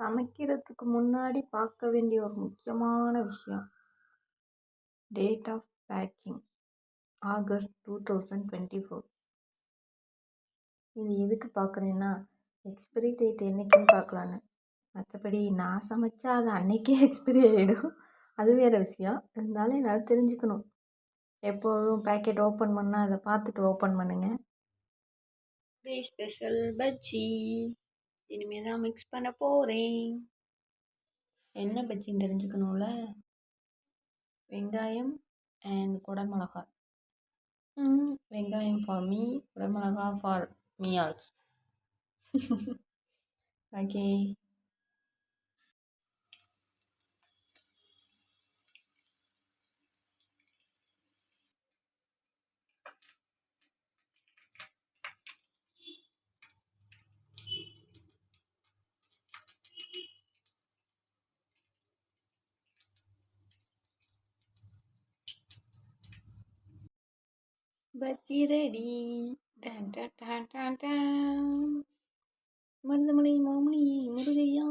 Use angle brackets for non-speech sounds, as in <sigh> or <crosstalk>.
சமைக்கிறதுக்கு முன்னாடி பார்க்க வேண்டிய ஒரு முக்கியமான விஷயம். Date of packing August two thousand twenty four இது எதுக்கு பார்க்குறேன்னா எக்ஸ்பிரி டேட் என்றைக்குன்னு பார்க்கலான்னு. மற்றபடி நான் சமைச்சா அது அன்றைக்கே எக்ஸ்பிரி <laughs> ஆகிடும் அது வேறு விஷயம். இருந்தாலும் என்னால் தெரிஞ்சுக்கணும். எப்போதும் பேக்கெட் ஓப்பன் பண்ணால் அதை பார்த்துட்டு ஓப்பன் பண்ணுங்கள் ஸ்பெஷல் பஜ்ஜி. இனிமேல் தான் மிக்ஸ் பண்ண போகிறேன் என்ன பஜ்ஜின்னு தெரிஞ்சுக்கணும்ல? வெங்காயம் அண்ட் குடமிளகா. வெங்காயம் ஃபார் மீ குடமிளகா for me also okay bajji ready done done done done done Mamani Murugaiya